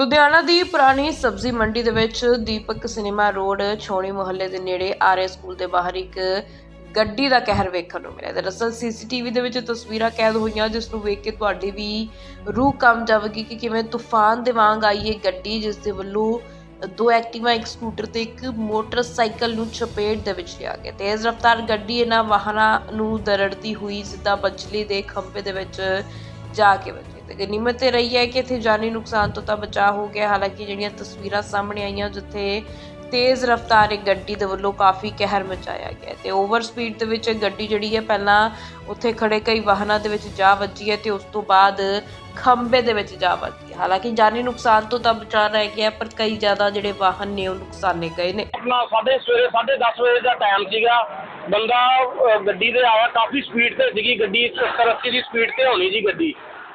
ਲੁਧਿਆਣਾ ਦੀ ਪੁਰਾਣੀ ਸਬਜ਼ੀ ਮੰਡੀ ਦੇ ਵਿੱਚ ਦੀਪਕ ਸਿਨੇਮਾ ਰੋਡ ਛੋਣੀ ਮੁਹੱਲੇ ਦੇ ਨੇੜੇ ਆਰਏ ਸਕੂਲ ਦੇ ਬਾਹਰ ਇੱਕ ਗੱਡੀ ਦਾ ਕਹਿਰ ਵੇਖਣ ਨੂੰ ਮਿਲਿਆ। ਦਰਅਸਲ ਸੀਸੀਟੀਵੀ ਦੇ ਵਿੱਚ ਤਸਵੀਰਾਂ ਕੈਦ ਹੋਈਆਂ, ਜਿਸ ਨੂੰ ਵੇਖ ਕੇ ਤੁਹਾਡੀ ਵੀ ਰੂਹ ਕੰਬ ਜਾਵੇਗੀ ਕਿ ਕਿਵੇਂ ਤੂਫਾਨ ਦੇ ਵਾਂਗ ਆਈ ਇਹ ਗੱਡੀ, ਜਿਸ ਦੇ ਵੱਲੋਂ ਦੋ ਐਕਟਿਵਾ, ਇੱਕ ਸਕੂਟਰ ਤੇ ਇੱਕ ਮੋਟਰਸਾਈਕਲ ਨੂੰ ਚਪੇਟ ਦੇ ਵਿੱਚ ਲਿਆ ਗਿਆ। ਤੇਜ਼ ਰਫ਼ਤਾਰ ਗੱਡੀ ਇਹਨਾਂ ਵਾਹਨਾਂ ਨੂੰ ਦਰੜਦੀ ਹੋਈ, ਸਿੱਧਾ ਬਜਲੀ ਦੇ ਖੰਭੇ ਦੇ ਵਿੱਚ ਜਾ ਕੇ ਤੇ ਗਨੀਮਤ ਤੇ ਰਹੀ ਹੈ ਕਿ ਇੱਥੇ ਜਾਨੀ ਨੁਕਸਾਨ ਤੋਂ ਤਾਂ ਬਚਾਅ ਹੋ ਗਿਆ। ਹਾਲਾਂਕਿ ਜਿਹੜੀਆਂ ਤਸਵੀਰਾਂ ਸਾਹਮਣੇ ਆਈਆਂ, ਜਿੱਥੇ ਤੇਜ਼ ਰਫ਼ਤਾਰ ਇੱਕ ਗੱਡੀ ਦੇ ਵੱਲੋਂ ਕਾਫੀ ਕਹਿਰ ਮਚਾਇਆ ਗਿਆ ਤੇ ਓਵਰ ਸਪੀਡ ਦੇ ਵਿੱਚ ਗੱਡੀ ਜਿਹੜੀ ਹੈ ਪਹਿਲਾਂ ਉੱਥੇ ਖੜੇ ਕਈ ਵਾਹਨਾਂ ਦੇ ਵਿੱਚ ਜਾ ਵੱਜੀ ਹੈ ਤੇ ਉਸ ਤੋਂ ਬਾਅਦ ਖੰਭੇ ਦੇ ਵਿੱਚ ਜਾ ਵੱਜੀ ਹਾਲਾਂਕਿ ਜਾਨੀ ਨੁਕਸਾਨ ਤੋਂ ਤਾਂ ਬਚਾਅ ਰਹਿ ਗਿਆ, ਪਰ ਕਈ ਜ਼ਿਆਦਾ ਜਿਹੜੇ ਵਾਹਨ ਨੇ ਉਹ ਨੁਕਸਾਨੇ ਗਏ ਨੇ। ਆਪਣਾ ਸਾਢੇ ਸਵੇਰੇ 10:30 ਵਜੇ ਦਾ ਟਾਈਮ ਸੀਗਾ। ਬੰਦਾ ਗੱਡੀ ਤੇ ਆਇਆ, ਕਾਫੀ ਸਪੀਡ ਤੇ ਸੀਗੀ। ਗੱਡੀ 70 80 ਦੀ ਸਪੀਡ ਤੇ ਹੋਣੀ ਜੀ ਗੱਡੀ।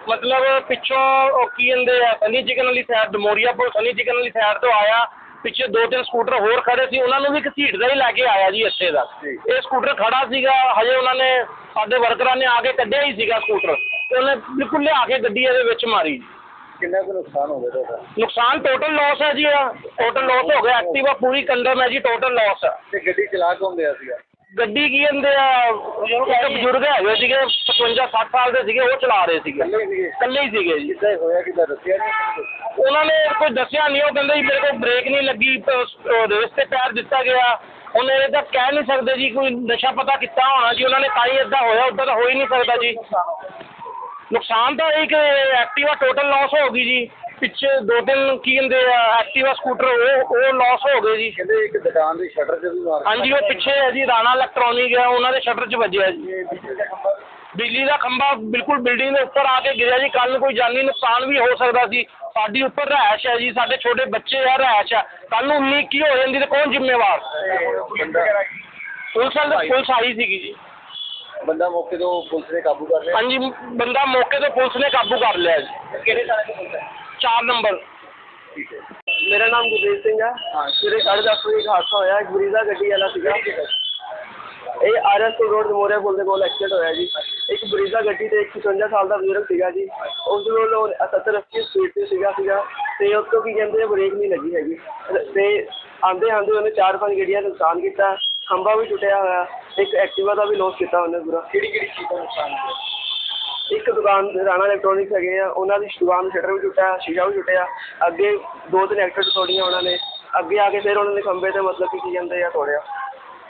ਮਤਲਬ ਪਿੱਛੋਂ ਉਹ ਕੀ ਕਹਿੰਦੇ ਆ ਸਨੀ ਚਿਕਨ ਵਾਲੀ ਸਾਈਡ ਡਮੋਰੀਆ ਪੁਲ ਸਨੀ ਚਿਕਨ ਵਾਲੀ ਸਾਈਡ ਤੋਂ ਆਇਆ। ਪਿੱਛੇ ਦੋ ਤਿੰਨ ਸਕੂਟਰ ਹੋਰ ਖੜੇ ਸੀ ਉਹਨਾਂ ਨੂੰ ਵੀ ਘਸੀਟਦਾ ਹੀ ਲੈ ਕੇ ਆਇਆ ਜੀ ਇੱਥੇ ਦਾ। ਇਹ ਸਕੂਟਰ ਖੜਾ ਸੀਗਾ ਹਜੇ ਉਹਨਾਂ ਨੇ ਸਾਡੇ ਵਰਕਰਾਂ ਨੇ ਆ ਕੇ ਕੱਢਿਆ ਹੀ ਸੀਗਾ ਸਕੂਟਰ ਤੇ ਉਹਨੇ ਬਿਲਕੁਲ ਲਿਆ ਕੇ ਗੱਡੀ ਇਹਦੇ ਵਿੱਚ ਮਾਰੀ। ਕਿੰਨਾ ਕੁ ਨੁਕਸਾਨ ਹੋ ਗਿਆ ਤੁਹਾਡਾ? ਨੁਕਸਾਨ ਟੋਟਲ ਲਾਸ ਹੈ ਜੀ ਟੋਟਲ ਲਾਸ ਹੋ ਗਿਆ ਐਕਟਿਵਾ ਪੂਰੀ ਕੰਡਮ ਹੈ ਜੀ ਟੋਟਲ ਲਾਸ ਹੈ। ਤੇ ਗੱਡੀ ਚਲਾ ਕੇ ਹੁੰਦੇ ਸੀਗਾ? ਗੱਡੀ ਕੀ ਕਹਿੰਦੇ ਆ ਇੱਕ ਬਜ਼ੁਰਗ ਹੈਗੇ ਸੀਗੇ 55 60 ਸਾਲ ਦੇ ਸੀਗੇ ਉਹ ਚਲਾ ਰਹੇ ਸੀਗੇ। ਇਕੱਲੇ ਹੀ ਸੀਗੇ ਜੀ। ਕਿੱਦਾਂ ਇਹ ਹੋਇਆ ਕਿੱਦਾਂ ਦੱਸਿਆ ਨਹੀਂ ਉਹਨਾਂ ਨੇ? ਕੋਈ ਦੱਸਿਆ ਨਹੀਂ ਉਹ ਕਹਿੰਦੇ ਜੀ ਮੇਰੇ ਕੋਲ ਬ੍ਰੇਕ ਨਹੀਂ ਲੱਗੀ ਰੇਸ ਤੇ ਪੈਰ ਦਿੱਤਾ ਗਿਆ। ਹੁਣ ਇਹ ਤਾਂ ਕਹਿ ਨਹੀਂ ਸਕਦੇ ਜੀ ਕੋਈ ਨਸ਼ਾ ਪਤਾ ਕੀਤਾ ਹੋਣਾ ਜੀ। ਉਹਨਾਂ ਨੇ ਤਾਂ ਹੀ ਇਦਾਂ ਹੋਇਆ ਉਦਾਂ ਤਾਂ ਹੋ ਹੀ ਨਹੀਂ ਸਕਦਾ ਜੀ। ਨੁਕਸਾਨ ਤਾਂ ਇੱਕ ਐਕਟਿਵਾ ਟੋਟਲ ਲਾਸ ਹੋ ਗਈ ਜੀ। ਪਿੱਛੇ ਦੋ ਦਿਨ ਕੀ ਕਹਿੰਦੇ ਆ ਐਕਟਿਵਾ ਸਕੂਟਰ ਉਹ ਉਹ ਲਾਸ ਹੋ ਗਏ ਜੀ। ਕਹਿੰਦੇ ਇੱਕ ਦੁਕਾਨ ਦੇ ਸ਼ਟਰ 'ਚ ਵੀ ਮਾਰ ਹਾਂਜੀ ਉਹ ਪਿੱਛੇ ਹੈ ਜੀ ਰਾਣਾ ਇਲੈਕਟ੍ਰੋਨਿਕ ਹੈ ਉਹਨਾਂ ਦੇ ਸ਼ਟਰ 'ਚ ਵੱਜਿਆ ਜੀ। ਬਿਜਲੀ ਦਾ ਖੰਭਾ ਬਿਲਕੁਲ ਬਿਲਡਿੰਗ ਦੇ ਉੱਪਰ ਆ ਕੇ ਗਿਰਿਆ ਜੀ ਕੱਲ ਨੂੰ ਕੋਈ ਜਾਨੀ ਨੁਕਸਾਨ ਵੀ ਹੋ ਸਕਦਾ ਸੀ। ਸਾਡੀ ਉੱਪਰ ਰਹਿਸ਼ ਹੈ ਜੀ ਸਾਡੇ ਛੋਟੇ ਬੱਚੇ ਆ ਰਹਿਸ਼ ਆ। ਕੱਲ ਨੂੰ ਉਨੀ ਕੀ ਹੋ ਜਾਂਦੀ ਤੇ ਕੌਣ ਜ਼ਿੰਮੇਵਾਰ? ਪੁਲਿਸ ਵਾਲੇ ਪੁਲਿਸ ਆਈ ਸੀਗੀ ਜੀ। ਬੰਦਾ ਮੌਕੇ ਤੋਂ ਪੁਲਿਸ ਨੇ ਕਾਬੂ ਕਰ ਲਿਆ। ਹਾਂਜੀ ਬੰਦਾ ਮੌਕੇ ਤੋਂ ਪੁਲਿਸ ਨੇ ਕਾਬੂ ਕਰ ਲਿਆ ਜੀ। ਕਿਹੜੇ ਥਾਣੇ ਤੋਂ ਪੁਲਿਸ ਹੈ 4 ਨੰਬਰ। ਠੀਕ ਹੈ ਮੇਰਾ ਨਾਮ ਗੁਰਦੇਵ ਸਿੰਘ ਆ। ਹਾਂ। ਸਵੇਰੇ 10:30 ਵਜੇ ਹਾਦਸਾ ਹੋਇਆ ਇੱਕ ਬਰੀਜ਼ਾ ਗੱਡੀ ਵਾਲਾ ਸੀਗਾ। ਇਹ ਆਰਐਸ ਰੋਡ ਮੋਰੇ ਪੁਲ ਦੇ ਕੋਲ ਐਕਸੀਡੈਂਟ ਹੋਇਆ ਜੀ। ਇੱਕ ਬਰੀਜ਼ਾ ਗੱਡੀ ਤੇ ਇੱਕ 55 ਸਾਲ ਦਾ ਬਜ਼ੁਰਗ ਸੀਗਾ ਜੀ। ਉਸ ਨੂੰ ਉਹ 70 80 ਸਪੀਡ ਤੇ ਸੀਗਾ ਸੀਗਾ। ਤੇ ਉਸ ਤੋਂ ਕੀ ਕਹਿੰਦੇ ਬ੍ਰੇਕ ਨਹੀਂ ਲੱਗੀ ਹੈਗੀ। ਤੇ ਆਂਦੇ ਆਂਦੇ ਉਹਨੇ ਚਾਰ ਪੰਜ ਗੱਡੀਆਂ ਦਾ ਨੁਕਸਾਨ ਕੀਤਾ। ਖੰਭਾ ਵੀ ਟੁੱਟਿਆ ਹੋਇਆ। ਇੱਕ ਐਕਟਿਵਾ ਦਾ ਵੀ ਲੋਸ ਕੀਤਾ ਉਹਨੇ ਪੂਰਾ। ਕਿਹੜੀ ਕਿਹੜੀ ਚੀਜ਼ ਦਾ ਨੁਕਸਾਨ ਹੋਇਆ? ਇੱਕ ਦੁਕਾਨ ਰਾਣਾ ਇਲੈਕਟ੍ਰੋਨਿਕਸ ਹੈਗੇ ਆ ਉਹਨਾਂ ਦੀ ਦੁਕਾਨ ਦਾ ਸ਼ਟਰ ਵੀ ਟੁੱਟਿਆ ਸ਼ੀਸ਼ਾ ਵੀ ਟੁੱਟਿਆ ਅੱਗੇ ਦੋ ਤਿੰਨ ਐਕਟਰ ਤੋੜੀਆਂ ਉਹਨਾਂ ਨੇ ਅੱਗੇ ਆ ਕੇ ਫਿਰ ਉਹਨਾਂ ਨੇ ਖੰਭੇ ਤੇ ਮਤਲਬ ਕਿ ਕੀ ਕਹਿੰਦੇ ਆ ਤੋੜਿਆ।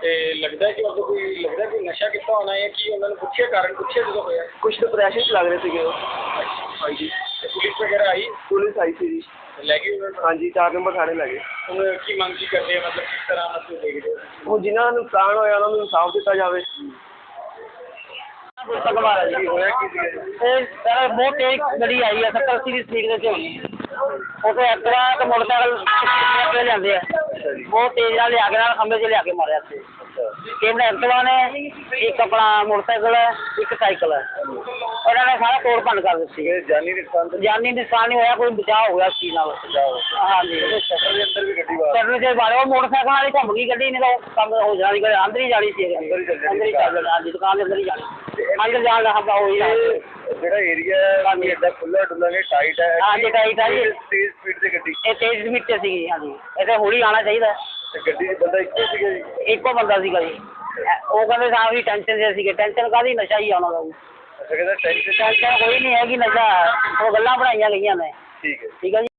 ਤੇ ਲੱਗਦਾ ਕਿ ਉਹ ਕੋਈ ਲੱਗਦਾ ਕੋਈ ਨਸ਼ਾ ਕੀਤਾ ਹੋਣਾ ਹੈ ਕਿ ਉਹਨਾਂ ਨੂੰ ਪੁੱਛਿਆ ਕਾਰਨ ਪੁੱਛਿਆ ਜਦੋਂ ਹੋਇਆ? ਕੁਝ ਡਿਪਰੈਸ਼ਨ ਚ ਲੱਗ ਰਹੇ ਸੀਗੇ ਉਹ। ਹਾਂਜੀ। ਤੇ ਪੁਲਿਸ ਵਗੈਰਾ ਆਈ? ਪੁਲਿਸ ਆਈ ਸੀ ਜੀ। ਲੈ ਗਈ ਉਹਨਾਂ ਨੂੰ? ਹਾਂਜੀ 4 ਨੰਬਰ ਥਾਣੇ ਲੱਗੇ ਹੁਣ ਕੀ ਮੰਗ ਕੀ ਕਰਦੇ ਆ ਮਤਲਬ ਕਿਸ ਤਰ੍ਹਾਂ ਮਤਲਬ ਦੇਖਦੇ ਹੋ? ਹੁਣ ਜਿਨ੍ਹਾਂ ਦਾ ਨੁਕਸਾਨ ਹੋਇਆ ਉਹਨਾਂ ਨੂੰ ਇਨਸਾਫ ਦਿੱਤਾ ਜਾਵੇ। ਤਕਮਾਰਾ ਕੀ ਹੋਇਆ ਕੀ ਸੀਗਾ ਇਹ ਸਰ ਬਹੁਤ ਤੇਜ਼ ਗੱਡੀ ਆਈ ਹੈ 70 80 ਦੀ ਸਪੀਡ ਦੇ ਚ ਉਹ ਐਕਟਿਵਾ ਤੇ ਮੋਟਰਸਾਈਕਲ ਲਿਆਂਦੇ ਆ ਬਹੁਤ ਤੇਜ਼ ਨਾਲ ਲਿਆ ਕੇ ਨਾਲ ਖੰਭੇ 'ਚ ਲਿਆ ਕੇ ਮਾਰਿਆ ਸੀ। ਤਿੰਨ ਐਕਟਿਵਾ ਨੇ ਇੱਕ ਆਪਣਾ ਮੋਟਰਸਾਈਕਲ ਹੈ ਇੱਕ ਸਾਈਕਲ ਹੈ। ਉਹਨਾਂ ਨੇ ਸਾਰਾ ਤੋੜ ਭੰਨ ਕਰ ਦਿੱਤੀ। ਇਹ ਜਾਨੀ ਨੁਕਸਾਨ ਤਾਂ ਜਾਨੀ ਨੁਕਸਾਨ ਨਹੀਂ ਹੋਇਆ ਕੋਈ ਬਚਾਅ ਹੋ ਗਿਆ ਚੀਜ਼ ਨਾਲ। ਹਾਂਜੀ। ਸ਼ਟਰ ਦੇ ਅੰਦਰ ਵੀ ਗੱਡੀ ਵਾਰ ਕਰਨ ਦੇ ਬਾਰੇ ਉਹ ਮੋਟਰਸਾਈਕਲ ਵਾਲੀ ਘੁੰਮ ਗਈ ਗੱਡੀ ਨਹੀਂ ਤਾਂ ਉਹ ਕੰਮ ਹੋ ਜਾਣੀ ਗੱਡੀ ਅੰਦਰ ਹੀ ਜਾਣੀ ਸੀ। ਅੰਦਰ ਹੀ ਚੱਲ ਹਾਂਜੀ ਦੁਕਾਨ ਦੇ ਅੰਦਰ ਹੀ ਜਾਣੀ ਅੰਦਰ ਜਾਣ ਦਾ ਜਿਹੜਾ ਏਰੀਆ ਹੈ ਇਹ ਏਦਾਂ ਖੁੱਲਾ ਡੁੱਲਾ ਨਹੀਂ ਟਾਈਟ ਹੈ। ਹਾਂਜੀ, tight ਹੈ ਜੀ। ਤੇਜ਼ ਸਪੀਡ ਤੇ ਗੱਡੀ ਇਹ ਤੇਜ਼ ਸਪੀਡ ਤੇ ਸੀਗੀ ਹਾਂਜੀ। ਇੱਥੇ ਹੌਲੀ ਆਉਣਾ ਚਾਹੀਦਾ। ਤੇ ਗੱਡੀ 'ਚ ਬੰਦਾ ਇੱਕੋ ਸੀਗਾ ਜੀ? ਇੱਕੋ ਬੰਦਾ ਸੀਗਾ ਜੀ। ਉਹ ਕਹਿੰਦੇ ਸਾਹ ਵੀ ਟੈਨਸ਼ਨ ਦੇ ਸੀਗੇ। ਟੈਨਸ਼ਨ ਕਾਦੀ ਨਸ਼ਾ ਹੀ ਆਉਣਾ ਦਾ ਅੱਛਾ ਕਹਿੰਦਾ ਟੈਂਸ਼ਨ ਟੈਨਸ਼ਨ ਕੋਈ ਨਹੀਂ ਹੈਗੀ ਨਸ਼ਾ। ਉਹ ਗੱਲਾਂ ਬਣਾਈਆਂ ਗਈਆਂ ਨੇ। ਠੀਕ ਹੈ। ਠੀਕ ਹੈ ਜੀ।